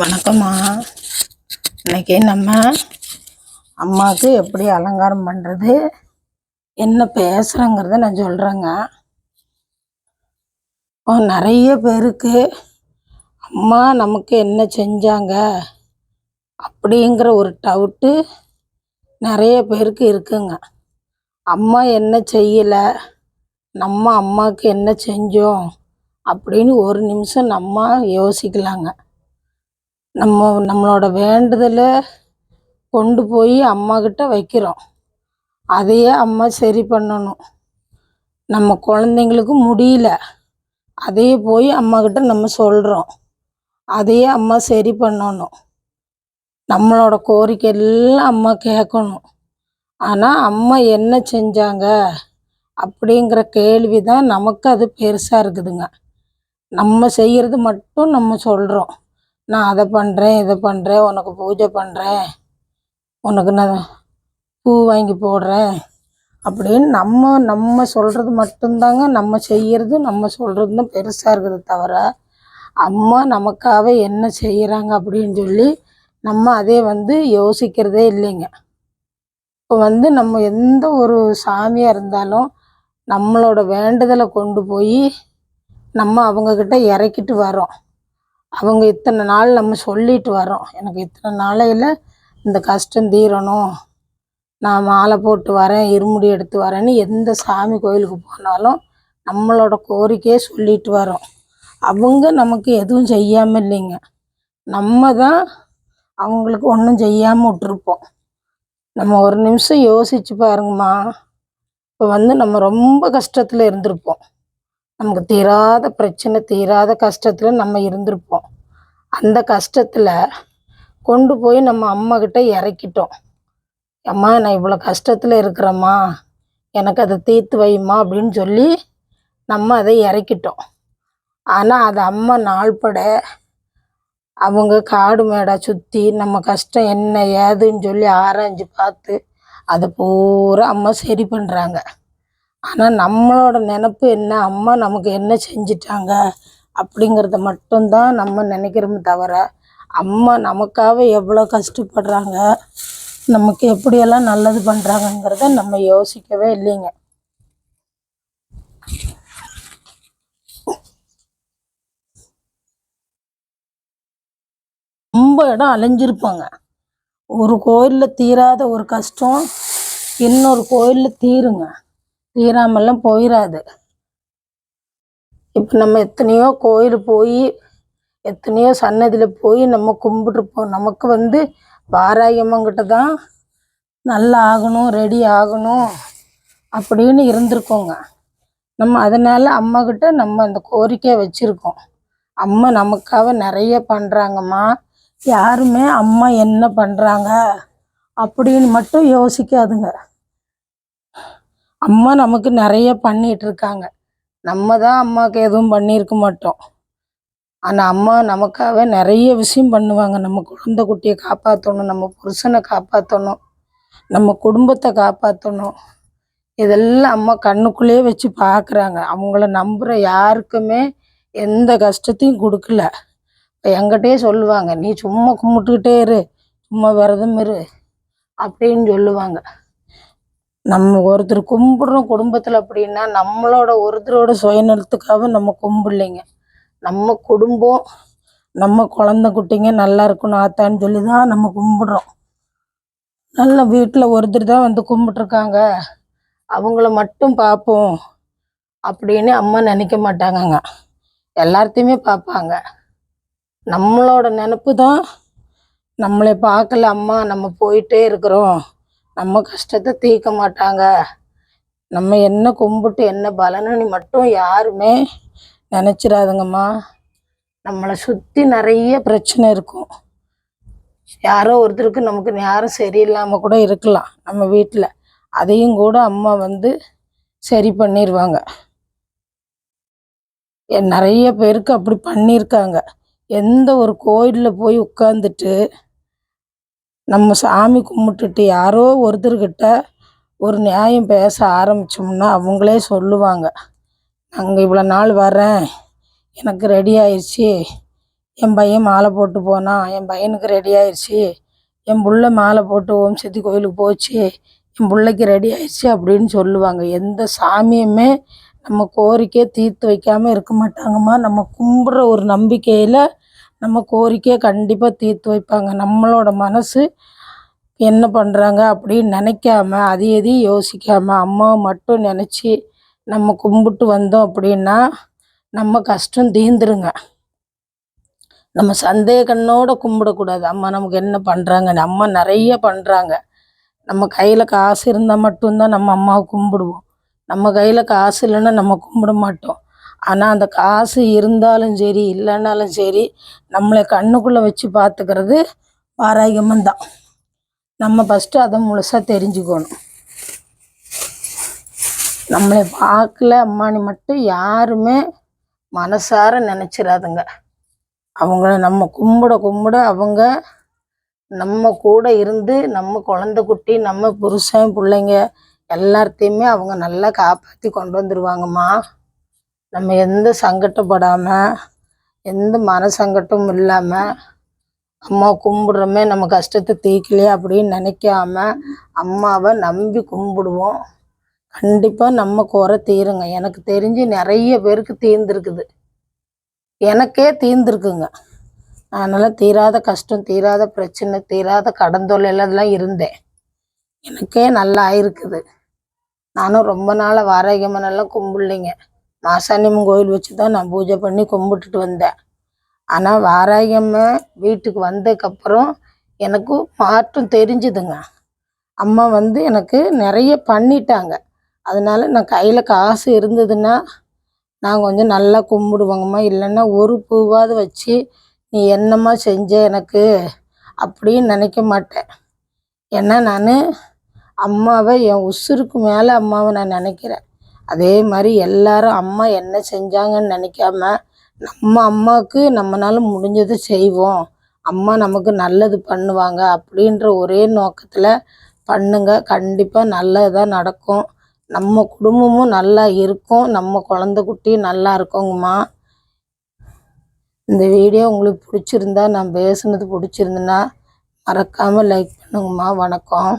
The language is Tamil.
வணக்கம்மா. இன்னைக்கு நம்ம அம்மாவுக்கு எப்படி அலங்காரம் பண்ணுறது என்ன பேசுகிறேங்கிறத நான் சொல்கிறேங்க இப்போ நிறைய பேருக்கு அம்மா நமக்கு என்ன செஞ்சாங்க அப்படிங்கிற ஒரு டவுட்டு நிறைய பேருக்கு இருக்குங்க. அம்மா என்ன செய்யலை நம்ம அம்மாவுக்கு என்ன செஞ்சோம் அப்படின்னு ஒரு நிமிஷம் நம்ம யோசிக்கலாங்க. நம்ம நம்மளோட வேண்டுதலை கொண்டு போய் அம்மாக்கிட்ட வைக்கிறோம். அதையே அம்மா சரி பண்ணணும். நம்ம குழந்தைங்களுக்கு முடியல. அதையே போய் அம்மாக்கிட்ட நம்ம சொல்கிறோம் அதையே அம்மா சரி பண்ணணும். நம்மளோட கோரிக்கை எல்லாம் அம்மா கேட்கணும். ஆனால் அம்மா என்ன செஞ்சாங்க அப்படிங்கிற கேள்வி தான் நமக்கு அது பெருசாக இருக்குதுங்க. நம்ம செய்கிறது மட்டும் நம்ம சொல்கிறோம் நான் அதை பண்ணுறேன் இதை பண்ணுறேன் உனக்கு பூஜை பண்ணுறேன் உனக்கு நான் பூ வாங்கி போடுறேன் அப்படின்னு நம்ம நம்ம சொல்கிறது மட்டும்தாங்க நம்ம செய்கிறது நம்ம சொல்கிறது தான் பெருசாக இருக்குது தவிர அம்மா நமக்காக என்ன செய்கிறாங்க அப்படின்னு சொல்லி நம்ம அதே வந்து யோசிக்கிறதே இல்லைங்க. இப்போ வந்து நம்ம எந்த ஒரு சாமியாக இருந்தாலும் நம்மளோட வேண்டுதலை கொண்டு போய் நம்ம அவங்கக்கிட்ட இறக்கிட்டு வரோம் அவங்க இத்தனை நாள் நம்ம சொல்லிட்டு வரோம் எனக்கு இத்தனை நாளையில் இந்த கஷ்டம் தீரணும். நான் மாலை போட்டு வரேன் இருமுடி எடுத்து வரேன்னு எந்த சாமி கோயிலுக்கு போனாலும் நம்மளோட கோரிக்கையை சொல்லிட்டு வரோம் அவங்க நமக்கு எதுவும் செய்யாமல் இல்லைங்க. நம்ம தான் அவங்களுக்கு ஒன்றும் செய்யாமல் விட்டுருப்போம். நம்ம ஒரு நிமிஷம் யோசிச்சு பாருங்கம்மா. இப்போ வந்து நம்ம ரொம்ப கஷ்டத்தில் இருந்திருப்போம். நமக்கு தீராத பிரச்சனை தீராத கஷ்டத்தில் நம்ம இருந்திருப்போம். அந்த கஷ்டத்தில் கொண்டு போய் நம்ம அம்மா கிட்ட இறக்கிட்டோம். அம்மா நான் இவ்வளோ கஷ்டத்தில் இருக்கிறேம்மா. எனக்கு அதை தீர்த்து வைமா அப்படின்னு சொல்லி நம்ம அதை இறக்கிட்டோம். ஆனால் அது அம்மா நாள்பட அவங்க காடு மேடை சுற்றி நம்ம கஷ்டம் என்ன ஏதுன்னு சொல்லி ஆராய்ஞ்சு பார்த்து அதை பூரா அம்மா சரி பண்ணுறாங்க ஆனால் நம்மளோட நினப்பு என்ன? அம்மா நமக்கு என்ன செஞ்சிட்டாங்க? அப்படிங்கிறத மட்டும்தான் நம்ம நினைக்கிறோமே தவிர அம்மா நமக்காக எவ்வளோ கஷ்டப்படுறாங்க? நமக்கு எப்படியெல்லாம் நல்லது பண்ணுறாங்கங்கிறத நம்ம யோசிக்கவே இல்லைங்க. ரொம்ப இடம் அலைஞ்சிருப்பாங்க. ஒரு கோயிலில் தீராத ஒரு கஷ்டம் இன்னொரு கோயிலில் தீருங்க. தீராமெல்லாம் போயிடாது இப்போ நம்ம எத்தனையோ கோயில் போய் எத்தனையோ சன்னதியில் போய் நம்ம கும்பிட்ருப்போம் நமக்கு வந்து வாராயம்மங்கிட்ட தான் நல்லா ஆகணும் ரெடி ஆகணும் அப்படின்னு இருந்திருக்கோங்க. நம்ம அதனால் அம்மாக்கிட்ட நம்ம அந்த கோரிக்கையை வச்சுருக்கோம். அம்மா நமக்காக நிறைய பண்ணுறாங்கம்மா யாருமே அம்மா என்ன பண்ணுறாங்க அப்படின்னு மட்டும் யோசிக்காதுங்க. அம்மா நமக்கு நிறைய பண்ணிட்டு இருக்காங்க நம்ம தான் அம்மாவுக்கு எதுவும் பண்ணியிருக்க மாட்டோம். ஆனால் அம்மா நமக்காக நிறைய விஷயம் பண்ணுவாங்க. நம்ம குழந்தை குட்டியை காப்பாற்றணும் நம்ம புருஷனை காப்பாற்றணும் நம்ம குடும்பத்தை காப்பாற்றணும் இதெல்லாம் அம்மா கண்ணுக்குள்ளேயே வச்சு பார்க்குறாங்க அவங்கள நம்புகிற யாருக்குமே எந்த கஷ்டத்தையும் கொடுக்கல. இப்போ எங்கிட்டே சொல்லுவாங்க நீ சும்மா கும்பிட்டுக்கிட்டே இரு. சும்மா விரதம் இரு. அப்படின்னு சொல்லுவாங்க. நம்ம ஒருத்தர் கும்பிடுறோம் குடும்பத்தில் அப்படின்னா நம்மளோட ஒருத்தரோட சுயநலத்துக்காக நம்ம கும்பிடலைங்க. நம்ம குடும்பம் நம்ம குழந்த குட்டிங்க நல்லா இருக்கணும் ஆத்தான்னு சொல்லி தான் நம்ம கும்பிடுறோம். நல்ல வீட்டில் ஒருத்தர் தான் வந்து கும்பிட்ருக்காங்க அவங்கள மட்டும் பார்ப்போம் அப்படின்னு அம்மா நினைக்க மாட்டாங்கங்க. எல்லாத்தையுமே பார்ப்பாங்க. நம்மளோட நினப்பு தான் நம்மளை பார்க்கல அம்மா நம்ம போயிட்டே இருக்கிறோம். நம்ம கஷ்டத்தை தீர்க்க மாட்டாங்க. நம்ம என்ன கும்பிட்டு என்ன பலனு மட்டும் யாருமே நினச்சிடாதுங்கம்மா. நம்மளை சுற்றி நிறைய பிரச்சனை இருக்கும். யாரோ ஒருத்தருக்கு நமக்கு யாரும் சரியில்லாமல் கூட இருக்கலாம் நம்ம வீட்டில் அதையும் கூட அம்மா வந்து சரி பண்ணிடுவாங்க நிறைய பேருக்கு அப்படி பண்ணியிருக்காங்க எந்த ஒரு கோயிலில் போய் உட்காந்துட்டு நம்ம சாமி கும்பிட்டுட்டு யாரோ ஒருத்தர்கிட்ட ஒரு நியாயம் பேச ஆரம்பித்தோம்னா அவங்களே சொல்லுவாங்க. நாங்கள் இவ்வளோ நாள் வரேன் எனக்கு ரெடி ஆயிடுச்சு என் பையன் மாலை போட்டு போனான் என் பையனுக்கு ரெடி ஆயிடுச்சு என் புள்ள மாலை போட்டு ஓம் சக்தி கோயிலுக்கு போச்சு. என் பிள்ளைக்கு ரெடி ஆயிடுச்சு அப்படின்னு சொல்லுவாங்க. எந்த சாமியுமே நம்ம கோரிக்கையை தீர்த்து வைக்காமல் இருக்க மாட்டாங்கம்மா. நம்ம கும்பிட்ற ஒரு நம்பிக்கையில் நம்ம கோரிக்கையை கண்டிப்பாக தீர்த்து வைப்பாங்க. நம்மளோட மனசு என்ன பண்ணுறாங்க அப்படின்னு நினைக்காம அது எதையும் யோசிக்காம அம்மாவை மட்டும் நினச்சி நம்ம கும்பிட்டு வந்தோம் அப்படின்னா நம்ம கஷ்டம் தீந்துருங்க நம்ம சந்தேக கண்ணோட கும்பிடக்கூடாது. அம்மா நமக்கு என்ன பண்ணுறாங்க அம்மா நிறைய பண்ணுறாங்க நம்ம கையில் காசு இருந்தால் மட்டும்தான் நம்ம அம்மாவை கும்பிடுவோம். நம்ம கையில் காசு இல்லைன்னா நம்ம கும்பிட மாட்டோம். ஆனால் அந்த காசு இருந்தாலும் சரி இல்லைன்னாலும் சரி நம்மளை கண்ணுக்குள்ளே வச்சு பார்த்துக்கிறது வாராகியம்மன் தான் நம்ம ஃபஸ்ட்டு அதை முழுசாக தெரிஞ்சுக்கணும். நம்மளை பார்க்கல அம்மானி மட்டும் யாருமே மனசார நினச்சிடாதுங்க அவங்கள நம்ம கும்பிட கும்பிட அவங்க நம்ம கூட இருந்து நம்ம குழந்தை குட்டி நம்ம புருஷன் பிள்ளைங்க எல்லாத்தையுமே அவங்க நல்லா காப்பாற்றி கொண்டு வந்துடுவாங்கம்மா நம்ம எந்த சங்கட்டப்படாமல் எந்த மன சங்கட்டமும் இல்லாமல் அம்மா கும்பிடுறோமே நம்ம கஷ்டத்தை தீர்க்கலையே அப்படின்னு நினைக்காம அம்மாவை நம்பி கும்பிடுவோம். கண்டிப்பாக நம்ம குறை தீருங்க. எனக்கு தெரிஞ்சு நிறைய பேருக்கு தீர்ந்துருக்குது. எனக்கே தீர்ந்துருக்குங்க. அதனால் தீராத கஷ்டம் தீராத பிரச்சனை தீராத கடன் தொல்லையிலலாம் இருந்தேன். எனக்கே நல்லா ஆயிருக்குது நானும் ரொம்ப நாளாக வாராகியம்மனெல்லாம் கும்பிடலைங்க. மாசாணியம்மன் கோயில் வச்சு தான் நான் பூஜை பண்ணி கும்பிட்டுட்டு வந்தேன். ஆனால் வாராகியம்மன் வீட்டுக்கு வந்ததுக்கப்புறம் எனக்கு மாற்றம் தெரிஞ்சுதுங்க. அம்மா வந்து எனக்கு நிறைய பண்ணிட்டாங்க. அதனால நான் கையில் காசு இருந்ததுன்னா நான் கொஞ்சம் நல்லா கும்பிடுவாங்கம்மா. இல்லைன்னா ஒரு பூவாவது வச்சு நீ என்னம்மா செஞ்ச எனக்கு அப்படின்னு நினைக்க மாட்டேன். ஏன்னா நான் அம்மாவை என் உசுருக்கு மேலே அம்மாவை நான் நினைக்கிறேன். அதே மாதிரி எல்லாரும் அம்மா என்ன செஞ்சாங்கன்னு நினைக்காம நம்ம அம்மாவுக்கு நம்மளால முடிஞ்சதை செய்வோம். அம்மா நமக்கு நல்லது பண்ணுவாங்க அப்படின்ற ஒரே நோக்கத்தில் பண்ணுங்க. கண்டிப்பாக நல்லதாக நடக்கும். நம்ம குடும்பமும் நல்லா இருக்கும். நம்ம குழந்த குட்டியும் நல்லா இருக்கோங்கம்மா. இந்த வீடியோ உங்களுக்கு பிடிச்சிருந்தா நான் பேசுனது பிடிச்சிருந்துன்னா மறக்காமல் லைக் பண்ணுங்கம்மா. வணக்கம்.